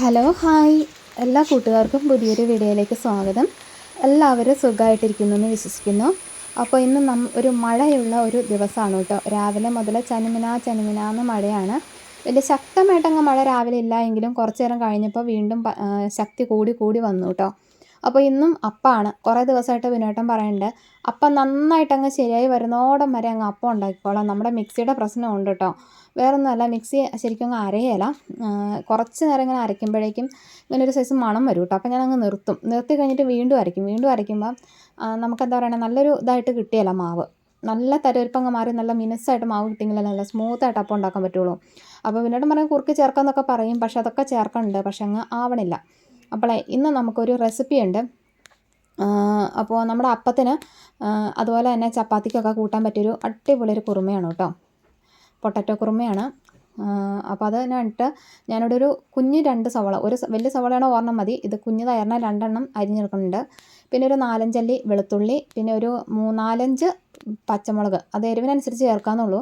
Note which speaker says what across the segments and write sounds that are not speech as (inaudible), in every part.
Speaker 1: Hello hi. എല്ലാ കൂട്ടുകാർക്കും പുതിയൊരു വീഡിയോയിലേക്ക് സ്വാഗതം. എല്ലാവരും സുഖമായിട്ടിരിക്കുന്നു എന്ന് വിശ്വസിക്കുന്നു. അപ്പോൾ ഇന്ന് നം ഒരു മഴയുള്ള ഒരു ദിവസമാണ് കേട്ടോ. രാവിലെ മുതൽ ചനുമിന ചനുമിന എന്ന് മഴയാണ്. വലിയ ശക്തമായിട്ടങ്ങ് മഴ രാവിലെ ഇല്ല എങ്കിലും കുറച്ചു നേരം കഴിഞ്ഞപ്പോൾ വീണ്ടും ശക്തി കൂടി കൂടി വന്നു കേട്ടോ. അപ്പോൾ ഇന്നും അപ്പാണ്. കുറേ ദിവസമായിട്ട് വിനോട്ടം പറയുന്നുണ്ട് അപ്പം നന്നായിട്ടങ്ങ് ശരിയായി വരുന്നോടം വരെ അങ്ങ് അപ്പം ഉണ്ടാക്കിക്കോളാം. നമ്മുടെ മിക്സിയുടെ പ്രശ്നമുണ്ട് കേട്ടോ വേറൊന്നുമല്ല മിക്സി ശരിക്കും അങ്ങ് അരയല. കുറച്ച് നേരം ഇങ്ങനെ അരയ്ക്കുമ്പോഴേക്കും ഇങ്ങനെ ഒരു സൈസ് മണം വരും കേട്ടോ അപ്പോൾ ഞാൻ അങ്ങ് നിർത്തും. നിർത്തി കഴിഞ്ഞിട്ട് വീണ്ടും അരയ്ക്കും. വീണ്ടും അരയ്ക്കുമ്പോൾ നമുക്കെന്താ പറയുക നല്ലൊരു ഇതായിട്ട് കിട്ടിയല്ല മാവ്. നല്ല തരവരിപ്പങ്ങ് മാറി നല്ല മിനുസായിട്ട് മാവ് കിട്ടിയെങ്കിലേ നല്ല സ്മൂത്തായിട്ട് അപ്പം ഉണ്ടാക്കാൻ പറ്റുള്ളൂ. അപ്പോൾ പിന്നീട് പറയും കുറുക്ക് ചേർക്കാമെന്നൊക്കെ പറയും. പക്ഷേ അതൊക്കെ ചേർക്കുന്നുണ്ട് പക്ഷേ അങ്ങ് ആവണില്ല. അപ്പോളേ ഇന്ന് നമുക്കൊരു റെസിപ്പി ഉണ്ട്. അപ്പോൾ നമ്മുടെ അപ്പത്തിന് അതുപോലെ തന്നെ ചപ്പാത്തിക്കൊക്കെ കൂട്ടാൻ പറ്റിയൊരു അടിപൊളി ഒരു കുറുമയാണ് കേട്ടോ. പൊട്ടറ്റോ കുറുമയാണ്. അപ്പോൾ അത് ഞാനിട്ട് ഞാനിവിടെ ഒരു കുഞ്ഞ് രണ്ട് സവള ഒരു വലിയ സവളയാണ് ഓർണം മതി. ഇത് കുഞ്ഞതായിരുന്ന രണ്ടെണ്ണം അരിഞ്ഞെടുക്കുന്നുണ്ട്. പിന്നെ ഒരു നാലഞ്ചല്ലി വെളുത്തുള്ളി പിന്നെ ഒരു മൂന്നാലഞ്ച് പച്ചമുളക് അത് എരിവിനനുസരിച്ച് ചേർക്കാമെന്നുള്ളൂ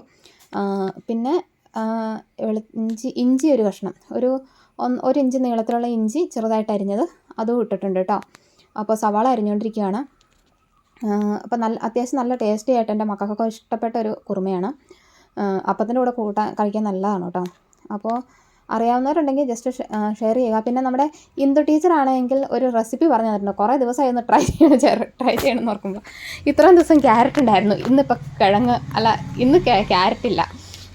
Speaker 1: പിന്നെ വെളു ഇഞ്ചി ഇഞ്ചി ഒരു കഷ്ണം ഒരു ഒരു ഇഞ്ച് നീളത്തിലുള്ള ഇഞ്ചി ചെറുതായിട്ട് അരിഞ്ഞത് അതും ഇട്ടിട്ടുണ്ട് കേട്ടോ. അപ്പോൾ സവാള അരിഞ്ഞുകൊണ്ടിരിക്കുകയാണ്. അപ്പോൾ നല്ല അത്യാവശ്യം നല്ല ടേസ്റ്റി ആയിട്ട് എന്റെ മക്കൾക്കൊക്കെ ഇഷ്ടപ്പെട്ട ഒരു കുറുമയാണ്. അപ്പത്തിന്റെ കൂടെ കൂട്ടാൻ കഴിക്കാൻ നല്ലതാണ് കേട്ടോ. അപ്പോൾ അറിയാവുന്നവരുണ്ടെങ്കിൽ ജസ്റ്റ് ഷെയർ ചെയ്യുക. പിന്നെ നമ്മുടെ ഇന്ദു ടീച്ചറാണെങ്കിൽ ഒരു റെസിപ്പി പറഞ്ഞു തന്നിട്ടുണ്ട്. കുറേ ദിവസമായി ഒന്ന് ട്രൈ ചെയ്യണം (laughs) ട്രൈ ചെയ്യണമെന്ന് ഓർക്കുമ്പോൾ. ഇത്രയും ദിവസം ക്യാരറ്റ് ഉണ്ടായിരുന്നു. ഇന്നിപ്പോൾ കിഴങ്ങ് അല്ല ഇന്ന് ക്യാരറ്റ് ഇല്ല.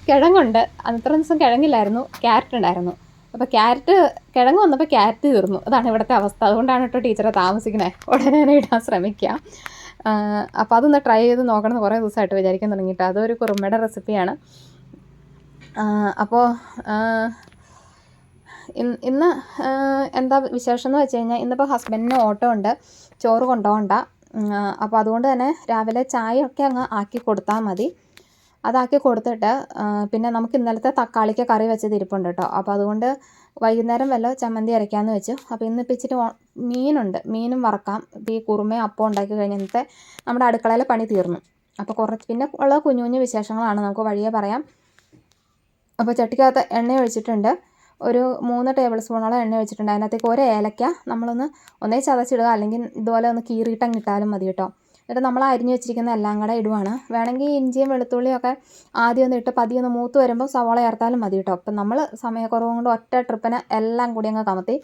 Speaker 1: കിഴങ്ങുണ്ട്. അത്രയും ദിവസം കിഴങ്ങില്ലായിരുന്നു. ക്യാരറ്റ് ഉണ്ടായിരുന്നു. അപ്പോൾ ക്യാരറ്റ് കിഴങ്ങ് വന്നപ്പോൾ ക്യാരറ്റ് തീർന്നു. അതാണ് ഇവിടുത്തെ അവസ്ഥ. അതുകൊണ്ടാണ് കേട്ടോ ടീച്ചറെ താമസിക്കുന്നത് ഉടനെ തന്നെ ഇടാൻ ശ്രമിക്കുക അപ്പോൾ അതൊന്ന് ട്രൈ ചെയ്ത് നോക്കണം എന്ന് കുറേ ദിവസമായിട്ട് വിചാരിക്കാൻ തുടങ്ങിയിട്ട് അതൊരു കുറുമയുടെ റെസിപ്പിയാണ്. അപ്പോൾ ഇന്ന് എന്താ വിശേഷം എന്ന് വെച്ച് കഴിഞ്ഞാൽ ഇന്നിപ്പോൾ ഹസ്ബൻഡിന് ഓട്ടോ ഉണ്ട്. ചോറ് കൊണ്ടുപോകണ്ട അപ്പോൾ അതുകൊണ്ട് തന്നെ രാവിലെ ചായ ഒക്കെ അങ്ങ് ആക്കി കൊടുത്താൽ മതി. അതാക്കി കൊടുത്തിട്ട് പിന്നെ നമുക്ക് ഇന്നലത്തെ തക്കാളിക്ക് കറി വെച്ചത് ഇരിപ്പുണ്ട് കേട്ടോ. അപ്പോൾ അതുകൊണ്ട് വൈകുന്നേരം വല്ല ചമ്മന്തി അരയ്ക്കാമെന്ന് വെച്ചു. അപ്പോൾ ഇന്ന് ഉ- മീനുണ്ട്. മീനും വറക്കാം. ഈ കുറുമയും അപ്പം ഉണ്ടാക്കി കഴിഞ്ഞ ഇന്നത്തെ നമ്മുടെ അടുക്കളയിലെ പണി തീർന്നു. അപ്പോൾ കുറച്ച് പിന്നെ ഉള്ള കുഞ്ഞു കുഞ്ഞു വിശേഷങ്ങളാണ് നമുക്ക് വഴിയെ പറയാം. അപ്പോൾ ചട്ടിക്കകത്ത് എണ്ണ ഒഴിച്ചിട്ടുണ്ട്. ഒരു മൂന്ന് ടേബിൾ സ്പൂണോളം എണ്ണ ഒഴിച്ചിട്ടുണ്ട്. അതിനകത്തേക്ക് ഒരു ഏലക്ക നമ്മളൊന്ന് ഒന്നേ ചതച്ചിടുക. അല്ലെങ്കിൽ ഇതുപോലെ ഒന്ന് കീറിയിട്ടങ്ങ് ഇട്ടാലും മതി കേട്ടോ. എന്നിട്ട് നമ്മൾ അരിഞ്ഞു വെച്ചിരിക്കുന്ന എല്ലാം കൂടെ ഇടുവാണ്. വേണമെങ്കിൽ ഇഞ്ചിയും വെളുത്തുള്ളിയും ഒക്കെ ആദ്യം ഒന്ന് ഇട്ട് പതിയെ ഒന്ന് മൂത്ത് വരുമ്പോൾ സവാള ചേർത്താലും മതി കേട്ടോ. അപ്പം നമ്മൾ സമയക്കുറവ് കൊണ്ട് ഒറ്റ ട്രിപ്പിന് എല്ലാം കൂടി അങ്ങ് കമത്തി.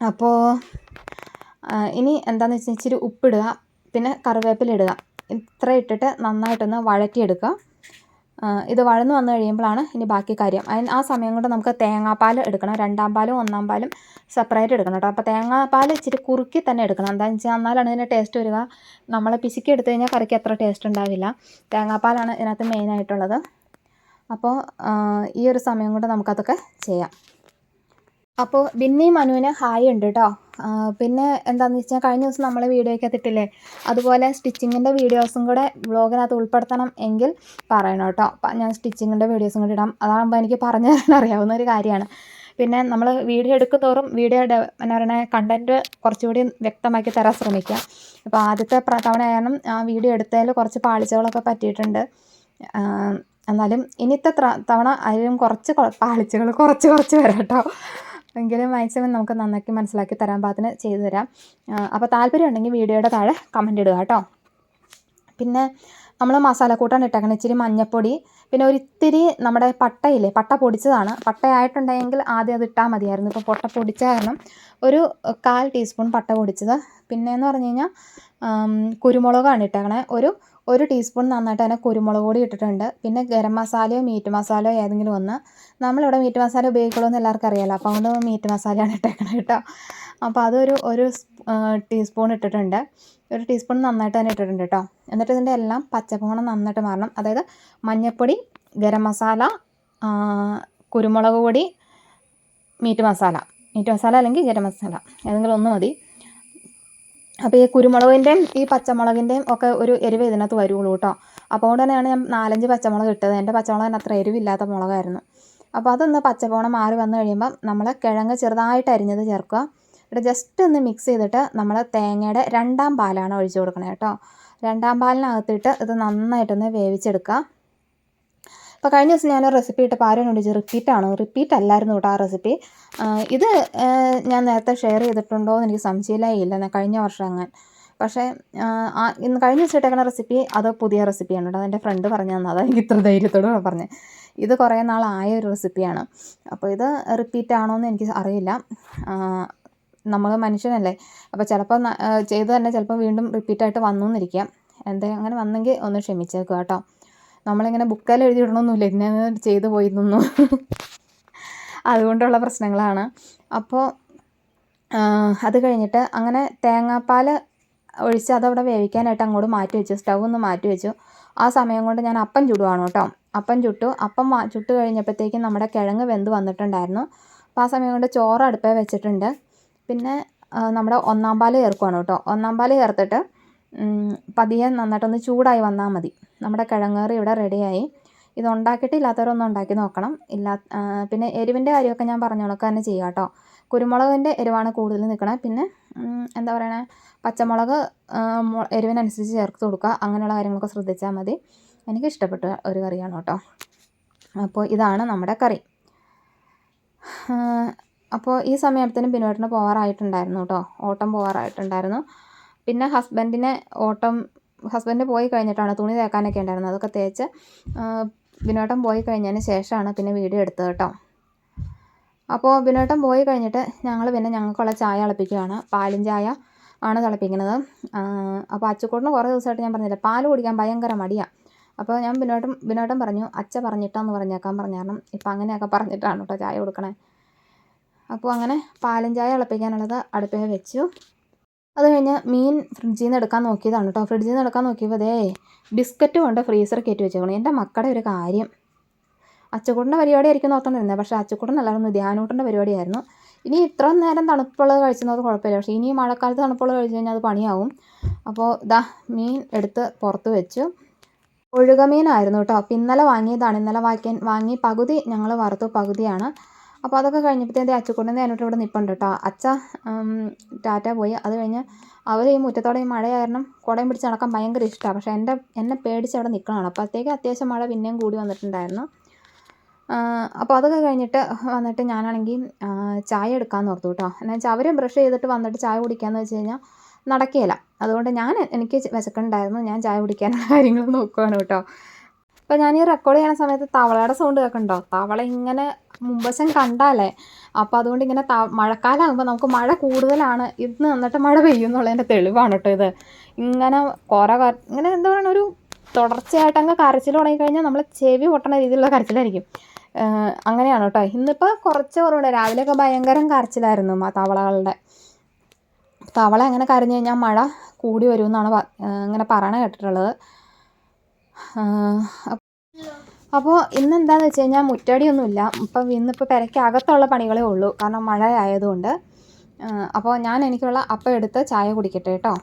Speaker 1: അപ്പോൾ ഇനി എന്താണെന്ന് വെച്ചാൽ ഇച്ചിരി ഉപ്പിടുക പിന്നെ കറിവേപ്പില ഇടുക. ഇത്ര ഇട്ടിട്ട് നന്നായിട്ടൊന്ന് വഴറ്റിയെടുക്കുക. ഇത് വഴന്ന് വന്നു കഴിയുമ്പോഴാണ് ഇനി ബാക്കി കാര്യം. അതിന് ആ സമയം കൊണ്ട് നമുക്ക് തേങ്ങാപ്പാൽ എടുക്കണം. രണ്ടാം പാലും ഒന്നാം പാലും സെപ്പറേറ്റ് എടുക്കണം കേട്ടോ. അപ്പോൾ തേങ്ങാപ്പാൽ ഇച്ചിരി കുറുക്കി തന്നെ എടുക്കണം. എന്താണെന്ന് വെച്ചാൽ എന്നാലാണ് ഇതിന്റെ ടേസ്റ്റ് വരിക? നമ്മൾ പിശുക്കി എടുത്തു കഴിഞ്ഞാൽ കറിക്ക് അത്ര ടേസ്റ്റ് ഉണ്ടാവില്ല. തേങ്ങാപ്പാലാണ് ഇതിനകത്ത് മെയിനായിട്ടുള്ളത് അപ്പോൾ ഈ ഒരു സമയം കൊണ്ട് നമുക്കതൊക്കെ ചെയ്യാം. അപ്പോൾ ബിന്നി മനുവിന് ഹായ് ഉണ്ട് കേട്ടോ. പിന്നെ എന്താണെന്ന് വെച്ചാൽ കഴിഞ്ഞ ദിവസം നമ്മൾ വീഡിയോ ഒക്കെ ഇട്ടില്ലേ അതുപോലെ സ്റ്റിച്ചിങ്ങിന്റെ വീഡിയോസും കൂടെ വ്ളോഗിനകത്ത് ഉൾപ്പെടുത്തണം എങ്കിൽ പറയണം കേട്ടോ. ഞാൻ സ്റ്റിച്ചിങ്ങിന്റെ വീഡിയോസും കൂടി ഇടാം. അതാകുമ്പോൾ എനിക്ക് പറഞ്ഞു തരാൻ അറിയാവുന്ന ഒരു കാര്യമാണ്. പിന്നെ നമ്മൾ വീഡിയോ എടുക്കും തോറും വീഡിയോ എന്നാ പറയുക കണ്ടന്റ് കുറച്ചുകൂടി വ്യക്തമാക്കി തരാൻ ശ്രമിക്കാം. അപ്പോൾ ആദ്യത്തെ തവണ കാരണം ആ വീഡിയോ എടുത്തതിൽ കുറച്ച് പാളിച്ചകളൊക്കെ പറ്റിയിട്ടുണ്ട്. എന്നാലും ഇനിത്തെ തവണ അതിലും കുറച്ച് പാളിച്ചകൾ കുറച്ച് കുറച്ച് വരാം കേട്ടോ എങ്കിലും മാക്സിമം നമുക്ക് നന്നാക്കി മനസ്സിലാക്കി തരാൻ പാകത്തിന് ചെയ്തു തരാം. അപ്പോൾ താല്പര്യം ഉണ്ടെങ്കിൽ വീഡിയോയുടെ താഴെ കമന്റ് ഇടുക കേട്ടോ. പിന്നെ നമ്മൾ മസാലക്കൂട്ടാണ് ഇട്ടേക്കണം. ഇച്ചിരി മഞ്ഞൾപ്പൊടി പിന്നെ ഒരിത്തിരി നമ്മുടെ പട്ടയില്ലേ പട്ട പൊടിച്ചതാണ്. പട്ടയായിട്ടുണ്ടെങ്കിൽ ആദ്യം അത് ഇട്ടാൽ മതിയായിരുന്നു. ഇപ്പോൾ പൊട്ട പൊടിച്ച കാരണം ഒരു കാൽ ടീസ്പൂൺ പട്ട പൊടിച്ചത്. പിന്നെ എന്ന് പറഞ്ഞു കഴിഞ്ഞാൽ കുരുമുളകാണ് ഇട്ടേക്കണേ. ഒരു ഒരു ടീസ്പൂൺ നന്നായിട്ട് തന്നെ കുരുമുളക് പൊടി ഇട്ടിട്ടുണ്ട്. പിന്നെ ഗരം മസാലയോ മീറ്റ് മസാലയോ ഏതെങ്കിലും ഒന്ന്. നമ്മളിവിടെ മീറ്റ് മസാല ഉപയോഗിക്കുള്ളൂ എന്ന് എല്ലാവർക്കും അറിയാമല്ലോ അപ്പോൾ അതുകൊണ്ട് മീറ്റ് മസാലയാണ് ഇട്ടേക്കണത് കേട്ടോ. അപ്പോൾ അതൊരു ഒരു ടീസ്പൂൺ ഇട്ടിട്ടുണ്ട്. ഒരു ടീസ്പൂൺ നന്നായിട്ട് തന്നെ ഇട്ടിട്ടുണ്ട് കേട്ടോ എന്നിട്ട് ഇതിന്റെ എല്ലാം പച്ചപ്പുമണം നന്നായിട്ട് മാറണം. അതായത് മഞ്ഞൾപ്പൊടി ഗരം മസാല കുരുമുളക് പൊടി മീറ്റ് മസാല. മീറ്റ് മസാല അല്ലെങ്കിൽ ഗരം മസാല. ഏതെങ്കിലും ഒന്ന് മതി. അപ്പോൾ ഈ കുരുമുളകിന്റെയും ഈ പച്ചമുളകിന്റെയും ഒക്കെ ഒരു എരിവ് ഇതിനകത്ത് വരുള്ളൂ കേട്ടോ അപ്പോൾ അതുകൊണ്ട് തന്നെയാണ് ഞാൻ നാലഞ്ച് പച്ചമുളക് ഇട്ടത്. എന്റെ പച്ചമുളകിന് അത്ര എരിവില്ലാത്ത മുളകായിരുന്നു. അപ്പോൾ അതൊന്ന് പച്ചപ്പോണം മാറി വന്നു കഴിയുമ്പം നമ്മൾ കിഴങ്ങ് ചെറുതായിട്ട് അരിഞ്ഞത് ചേർക്കുക. ഇവിടെ ജസ്റ്റ് ഒന്ന് മിക്സ് ചെയ്തിട്ട് നമ്മൾ തേങ്ങയുടെ രണ്ടാം പാലാണ് ഒഴിച്ചു കൊടുക്കണത് കേട്ടോ. രണ്ടാം പാലിനകത്തിട്ട് ഇത് നന്നായിട്ടൊന്ന് വേവിച്ചെടുക്കുക അപ്പോൾ കഴിഞ്ഞ ദിവസം ഞാൻ റെസിപ്പി ഇട്ടപ്പോൾ ആരും ചോദിച്ചു റിപ്പീറ്റാണോ റിപ്പീറ്റ് അല്ലായിരുന്നു കേട്ടോ ആ റെസിപ്പി ഇത് ഞാൻ നേരത്തെ ഷെയർ ചെയ്തിട്ടുണ്ടോ എന്ന് എനിക്ക് സംശയമേ ഇല്ല കഴിഞ്ഞ വർഷം അങ്ങനെ. പക്ഷേ ഇന്ന് കഴിഞ്ഞ ദിവസം ഇട്ടേക്കുന്ന റെസിപ്പി അത് പുതിയ റെസിപ്പിയാണ് കേട്ടോ. അതെന്റെ ഫ്രണ്ട് പറഞ്ഞു തന്നത്. അതാണ് എനിക്ക് ഇത്ര ധൈര്യത്തോട് പറഞ്ഞത് ഇത് കുറേ നാളായ ഒരു റെസിപ്പിയാണ് അപ്പോൾ ഇത് റിപ്പീറ്റ് ആണോ എന്ന് എനിക്ക് അറിയില്ല. നമ്മൾ മനുഷ്യനല്ലേ. അപ്പോൾ ചിലപ്പോൾ ചെയ്തു തന്നെ ചിലപ്പോൾ വീണ്ടും റിപ്പീറ്റായിട്ട് വന്നു എന്നിരിക്കാം എന്താ അങ്ങനെ വന്നെങ്കിൽ ഒന്ന് ക്ഷമിച്ചേക്കുക കേട്ടോ. നമ്മളിങ്ങനെ എഴുതി ഇന്നെ ഇന്ന ചെയ്തു പോയിരുന്നു. അതുകൊണ്ടുള്ള പ്രശ്നങ്ങളാണ്. അപ്പോൾ അത് കഴിഞ്ഞിട്ട് അങ്ങനെ തേങ്ങാപ്പാൽ ഒഴിച്ച് അതവിടെ വേവിക്കാനായിട്ട് അങ്ങോട്ട് മാറ്റി വെച്ചു. സ്റ്റൗ ഒന്ന് മാറ്റി വെച്ചു. ആ സമയം കൊണ്ട് ഞാൻ അപ്പം ചുടുവാണ് കേട്ടോ. അപ്പം ചുട്ടു. അപ്പം ചുട്ട് കഴിഞ്ഞപ്പോഴത്തേക്കും നമ്മുടെ കിഴങ്ങ് വെന്ത് വന്നിട്ടുണ്ടായിരുന്നു. അപ്പോൾ ആ സമയം കൊണ്ട് ചോറ് അടുപ്പേ വെച്ചിട്ടുണ്ട്. പിന്നെ നമ്മുടെ ഒന്നാം പാൽ ചേർക്കുകയാണ് കേട്ടോ. ഒന്നാം പാൽ ചേർത്തിട്ട് പതിയെ നന്നായിട്ടൊന്ന് ചൂടായി വന്നാൽ മതി. നമ്മുടെ കിഴങ്ങേറി ഇവിടെ റെഡിയായി. ഇത് ഉണ്ടാക്കിയിട്ട് ഇല്ലാത്തവരൊന്നും ഉണ്ടാക്കി നോക്കണം. ഇല്ലാ പിന്നെ എരിവിന്റെ കാര്യമൊക്കെ ഞാൻ പറഞ്ഞോളൊക്കെ തന്നെ ചെയ്യുക കേട്ടോ. കുരുമുളകിന്റെ എരിവാണ് കൂടുതൽ നിൽക്കണേ. പിന്നെ എന്താ പറയണേ? പച്ചമുളക് എരിവിനനുസരിച്ച് ചേർത്ത് കൊടുക്കുക. അങ്ങനെയുള്ള കാര്യങ്ങളൊക്കെ ശ്രദ്ധിച്ചാൽ മതി. എനിക്ക് ഇഷ്ടപ്പെട്ട ഒരു കറിയാണ് കേട്ടോ. അപ്പോൾ ഇതാണ് നമ്മുടെ കറി. അപ്പോൾ ഈ സമയത്തിന് ബിനോട്ടിന് പോകാറായിട്ടുണ്ടായിരുന്നു കേട്ടോ ഓട്ടം പോകാറായിട്ടുണ്ടായിരുന്നു പിന്നെ ഹസ്ബൻഡിനെ ഓട്ടം ഹസ്ബൻഡ് പോയി കഴിഞ്ഞിട്ടാണ് തുണി തേക്കാനൊക്കെ ഉണ്ടായിരുന്നത്. അതൊക്കെ തേച്ച് ബിനോട്ടം പോയി കഴിഞ്ഞതിന് ശേഷമാണ് പിന്നെ വീഡിയോ എടുത്തത് കേട്ടോ അപ്പോൾ ബിനോട്ടം പോയി കഴിഞ്ഞിട്ട് ഞങ്ങൾ പിന്നെ ഞങ്ങൾക്കുള്ള ചായ തിളപ്പിക്കുകയാണ്. പാലും ചായ ആണ് തിളപ്പിക്കുന്നത്. അപ്പോൾ അച്ചുക്കൂട്ടിന് കുറേ ദിവസമായിട്ട് ഞാൻ പറഞ്ഞില്ല പാൽ കുടിക്കാൻ ഭയങ്കര മടിയാണ് അപ്പോൾ ഞാൻ ബിനോട്ടം ബിനോട്ടം പറഞ്ഞു അച്ഛ പറഞ്ഞിട്ടാന്ന് പറഞ്ഞേക്കാൻ പറഞ്ഞു കാരണം ഇപ്പം അങ്ങനെയൊക്കെ പറഞ്ഞിട്ടാണ് കേട്ടോ ചായ കൊടുക്കണേ. അപ്പോൾ അങ്ങനെ പാലും ചായ തിളപ്പിക്കാനുള്ളത് അടുപ്പിൽ വെച്ചു. അത് കഴിഞ്ഞ് മീൻ ഫ്രിഡ്ജിൽ നിന്ന് എടുക്കാൻ നോക്കിയതാണ് കേട്ടോ. ഫ്രിഡ്ജിൽ നിന്ന് എടുക്കാൻ നോക്കിയപ്പോൾ അതേ ബിസ്ക്കറ്റ് കൊണ്ട് ഫ്രീസർ കയറ്റി വെച്ചേക്കണം. എന്റെ മക്കളുടെ ഒരു കാര്യം. അച്ചക്കൂട്ടിന്റെ പരിപാടി ആയിരിക്കും നോക്കണ്ടിരുന്നത് പക്ഷേ അച്ചക്കൂട്ടനല്ലായിരുന്നു ധ്യാനൂട്ടന്റെ പരിപാടിയായിരുന്നു. ഇനി ഇത്ര നേരം തണുപ്പുള്ളത് കഴിച്ചത് കുഴപ്പമില്ല. പക്ഷേ ഇനി മഴക്കാലത്ത് തണുപ്പുള്ളത് കഴിച്ച് കഴിഞ്ഞാൽ അത് പണിയാവും. അപ്പോൾ ദാ മീൻ എടുത്ത് പുറത്ത് വെച്ചു. ഒഴുകമീനായിരുന്നു കേട്ടോ. അപ്പോൾ ഇന്നലെ വാങ്ങിയതാണ്. ഇന്നലെ വാങ്ങിക്കാൻ വാങ്ങി പകുതി ഞങ്ങൾ വറുത്തു പകുതിയാണ്. അപ്പോൾ അതൊക്കെ കഴിഞ്ഞപ്പോഴത്തേക്കും അച്ചുക്കുട്ടന്റെ അതിനോട്ട് ഇവിടെ നിൽപ്പുണ്ട് കേട്ടോ അച്ഛ ടാറ്റ പോയി. അത് കഴിഞ്ഞ് അവർ ഈ മുറ്റത്തോടെ ഈ മഴ കാരണം കുടയും പിടിച്ച് നടക്കാൻ ഭയങ്കര ഇഷ്ടമാണ് പക്ഷേ എന്റെ എന്നെ പേടിച്ച് അവിടെ നിൽക്കണമാണ് അപ്പോഴത്തേക്ക് അത്യാവശ്യം മഴ പിന്നെയും കൂടി വന്നിട്ടുണ്ടായിരുന്നു. അപ്പോൾ അതൊക്കെ കഴിഞ്ഞിട്ട് വന്നിട്ട് ഞാനാണെങ്കിൽ ചായ എടുക്കാമെന്ന് ഓർത്തു കേട്ടോ എന്ന് വെച്ചാൽ അവർ ബ്രഷ് ചെയ്തിട്ട് വന്നിട്ട് ചായ കുടിക്കാമെന്ന് വെച്ച് കഴിഞ്ഞാൽ നടക്കുകയില്ല അതുകൊണ്ട് ഞാൻ എനിക്ക് വിശക്കുന്നുണ്ടായിരുന്നു. ഞാൻ ചായ കുടിക്കാനുള്ള കാര്യങ്ങൾ നോക്കുവാണ് കേട്ടോ അപ്പോൾ ഞാൻ ഈ റെക്കോർഡ് ചെയ്യുന്ന സമയത്ത് തവളയുടെ സൗണ്ട് കേൾക്കണ്ടോ? തവള ഇങ്ങനെ മുമ്പശം കണ്ടാലേ. അപ്പോൾ അതുകൊണ്ട് ഇങ്ങനെ ത മഴക്കാലമാകുമ്പോൾ നമുക്ക് മഴ കൂടുതലാണ്. ഇന്ന് എന്നിട്ട് മഴ പെയ്യും എന്നുള്ളതിന്റെ തെളിവാണ് കേട്ടോ ഇത്. ഇങ്ങനെ കുറെ ഇങ്ങനെ എന്താ പറയുക ഒരു തുടർച്ചയായിട്ട് അങ്ങ് കരച്ചിൽ തുടങ്ങിക്കഴിഞ്ഞാൽ നമ്മൾ ചെവി പൊട്ടണ രീതിയിലുള്ള കരച്ചിലായിരിക്കും. അങ്ങനെയാണ് കേട്ടോ ഇന്നിപ്പോൾ കുറച്ച് കുറവുണ്ട്. രാവിലെയൊക്കെ ഭയങ്കരം കരച്ചിലായിരുന്നു ആ തവളകളുടെ. തവള അങ്ങനെ കരഞ്ഞു കഴിഞ്ഞാൽ മഴ കൂടി വരുമെന്നാണ് അങ്ങനെ പറയണ കേട്ടിട്ടുള്ളത്. അപ്പോൾ ഇന്ന് എന്താണെന്ന് വെച്ച് കഴിഞ്ഞാൽ മുറ്റടിയൊന്നുമില്ല. ഇപ്പം ഇന്നിപ്പോൾ പെരയ്ക്കകത്തുള്ള പണികളേ ഉള്ളൂ. കാരണം മഴ ആയതുകൊണ്ട്. അപ്പോൾ ഞാൻ എനിക്കുള്ള അപ്പം എടുത്ത് ചായ കുടിക്കട്ടെ കേട്ടോ.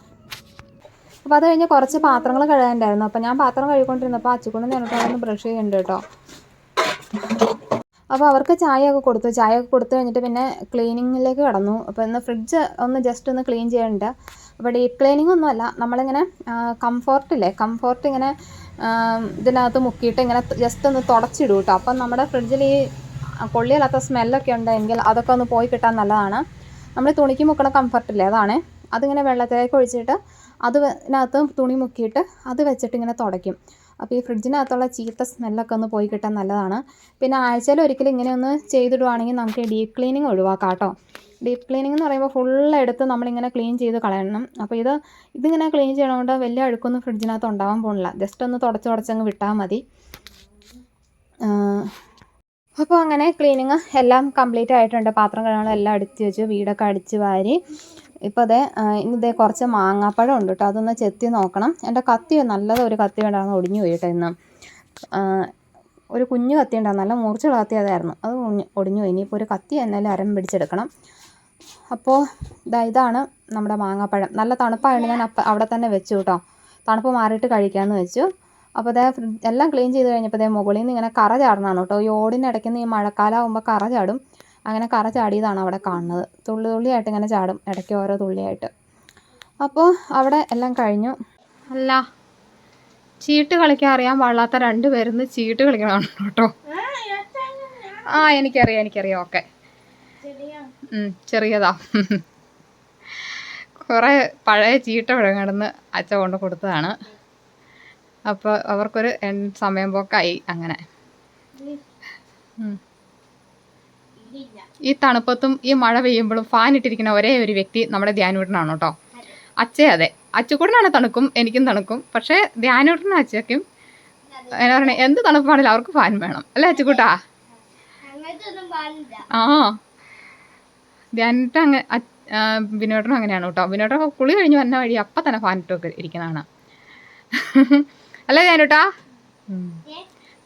Speaker 1: അപ്പോൾ അത് കഴിഞ്ഞ് കുറച്ച് പാത്രങ്ങൾ കഴുകാനുണ്ടായിരുന്നു. അപ്പോൾ ഞാൻ പാത്രം കഴുകിക്കൊണ്ടിരുന്നപ്പോൾ അച്ചുകൊണ്ട് ഞാനിട്ടൊന്ന് ബ്രഷ് ചെയ്യുന്നുണ്ട് കേട്ടോ. അപ്പോൾ അവർക്ക് ചായയൊക്കെ കൊടുത്തു. ചായയൊക്കെ കൊടുത്തു കഴിഞ്ഞിട്ട് പിന്നെ ക്ലീനിങ്ങിലേക്ക് കടന്നു. അപ്പോൾ ഇന്ന് ഫ്രിഡ്ജ് ഒന്ന് ജസ്റ്റ് ഒന്ന് ക്ലീൻ ചെയ്യേണ്ട അപ്പോൾ ഡീപ്പ് ക്ലീനിങ് ഒന്നുമല്ല നമ്മളിങ്ങനെ കംഫോർട്ടില്ലേ കംഫോർട്ട് ഇങ്ങനെ ഇതിനകത്ത് മുക്കിയിട്ട് ഇങ്ങനെ ജസ്റ്റ് ഒന്ന് തുടച്ചിടും കേട്ടോ അപ്പം നമ്മുടെ ഫ്രിഡ്ജിൽ ഈ കൊള്ളിയല്ലാത്ത സ്മെല്ലൊക്കെ ഉണ്ടെങ്കിൽ അതൊക്കെ ഒന്ന് പോയി കിട്ടാൻ നല്ലതാണ്. നമ്മൾ തുണിക്ക് മുക്കണ കംഫർട്ടില്ലേ അതാണ്. അതിങ്ങനെ വെള്ളത്തിലേക്ക് ഒഴിച്ചിട്ട് അത് അതിനകത്ത് തുണി മുക്കിയിട്ട് അത് വെച്ചിട്ട് ഇങ്ങനെ തുടയ്ക്കും. അപ്പോൾ ഈ ഫ്രിഡ്ജിനകത്തുള്ള ചീത്ത സ്മെല്ലൊക്കെ ഒന്ന് പോയി കിട്ടാൻ നല്ലതാണ്. പിന്നെ ആഴ്ചയിൽ ഒരിക്കലും ഇങ്ങനെ ഒന്ന് ചെയ്തിടുവാണെങ്കിൽ നമുക്ക് ഡീപ്പ് ക്ലീനിങ് ഒഴിവാക്കാം കേട്ടോ ഡീപ്പ് ക്ലീനിങ് എന്ന് പറയുമ്പോൾ ഫുൾ എടുത്ത് നമ്മളിങ്ങനെ ക്ലീൻ ചെയ്ത് കളയണം. അപ്പോൾ ഇത് ഇതിങ്ങനെ ക്ലീൻ ചെയ്യണോണ്ട് വലിയ അഴുക്കൊന്നും ഫ്രിഡ്ജിനകത്ത് ഉണ്ടാവാൻ പോകുന്നില്ല ജസ്റ്റ് ഒന്ന് തുടച്ച് തുടച്ചങ്ങ് വിട്ടാൽ മതി. അപ്പോൾ അങ്ങനെ ക്ലീനിങ് എല്ലാം കംപ്ലീറ്റ് ആയിട്ടുണ്ട്. പാത്രം കഴുകണം എല്ലാം അടിച്ച് വെച്ച്. വീടൊക്കെ അടിച്ച് വാരി. ഇപ്പോൾ അതെ ഇനി ഇതേ കുറച്ച് മാങ്ങാപ്പഴം ഉണ്ട് കേട്ടോ അതൊന്ന് ചെത്തി നോക്കണം. എന്റെ കത്തി നല്ലത് ഒരു കത്തി ഉണ്ടായിരുന്നു ഒടിഞ്ഞു പോയി കേട്ടോ ഇന്ന്. ഒരു കുഞ്ഞു കത്തി ഉണ്ടായിരുന്നു. നല്ല മൂർച്ചുള്ള കത്തി അതായിരുന്നു. അത് ഒടിഞ്ഞു പോയി. ഇനിയിപ്പോൾ ഒരു കത്തി എന്നാലും അരം പിടിച്ചെടുക്കണം. അപ്പോൾ ഇതാ ഇതാണ് നമ്മുടെ മാങ്ങാപ്പഴം. നല്ല തണുപ്പായതുകൊണ്ട് ഞാൻ അപ്പം അവിടെ തന്നെ വെച്ചു കേട്ടോ തണുപ്പ് മാറിയിട്ട് കഴിക്കാമെന്ന് വെച്ചു. അപ്പോൾ അതേ എല്ലാം ക്ലീൻ ചെയ്ത് കഴിഞ്ഞപ്പോൾ അതേ മുകളിൽ നിന്ന് ഇങ്ങനെ കറ ചാടുന്നതാണ് കേട്ടോ ഈ ഓടിന്റെ ഇടയ്ക്ക് നിന്ന് ഈ മഴക്കാലം ആകുമ്പോൾ കറ ചാടും. അങ്ങനെ കറ ചാടിയതാണ് അവിടെ കാണുന്നത്. തുള്ളി തുള്ളിയായിട്ട് ഇങ്ങനെ ചാടും ഇടയ്ക്ക് ഓരോ തുള്ളിയായിട്ട്. അപ്പോൾ അവിടെ എല്ലാം കഴിഞ്ഞു. അല്ല ചീട്ട് കളിക്കാൻ അറിയാൻ പാടില്ലാത്ത രണ്ട് പേരുന്ന് ചീട്ട് കളിക്കണം കേട്ടോ. ആ എനിക്കറിയാം എനിക്കറിയാം. ഓക്കെ. ചെറിയതാ. കുറേ പഴയ ചീട്ട കിടന്ന് അച്ഛ കൊണ്ട് കൊടുത്തതാണ്. അപ്പോൾ അവർക്കൊരു സമയം പോക്കായി അങ്ങനെ. ഈ തണുപ്പത്തും ഈ മഴ പെയ്യുമ്പോഴും ഫാൻ ഇട്ടിരിക്കുന്ന ഒരേ ഒരു വ്യക്തി നമ്മുടെ ധ്യാനൂട്ടനാണ് കേട്ടോ. അച്ഛേ അതെ. അച്ചുകൂടനാണ് തണുക്കും എനിക്കും തണുക്കും. പക്ഷേ ധ്യാനൂട്ടനും അച്ചയ്ക്കും എന്നാ പറയണേ എന്ത് തണുപ്പാണെങ്കിലും അവർക്ക് ഫാൻ വേണം. അല്ലേ അച്ചുകൂട്ടാ? ആ. ധ്യാനിട്ട് അങ്ങ് വിനോദനും അങ്ങനെയാണ് കേട്ടോ. വിനോദം കുളി കഴിഞ്ഞ് വന്ന വഴി അപ്പം തന്നെ ഫാൻ ഇട്ടൊക്കെ ഇരിക്കുന്നതാണ്. അല്ലേ ധ്യാനൂട്ടാ?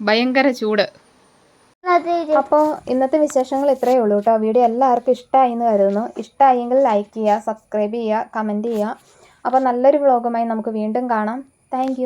Speaker 1: ഭയങ്കര ചൂട്. അപ്പോൾ ഇന്നത്തെ വിശേഷങ്ങൾ ഇത്രയേ ഉള്ളൂ കേട്ടോ. വീഡിയോ എല്ലാവർക്കും ഇഷ്ടമായി എന്ന് കരുതുന്നു. ഇഷ്ടമായെങ്കിൽ ലൈക്ക് ചെയ്യുക സബ്സ്ക്രൈബ് ചെയ്യുക കമന്റ് ചെയ്യുക. അപ്പോൾ നല്ലൊരു വ്ളോഗുമായി നമുക്ക് വീണ്ടും കാണാം. താങ്ക്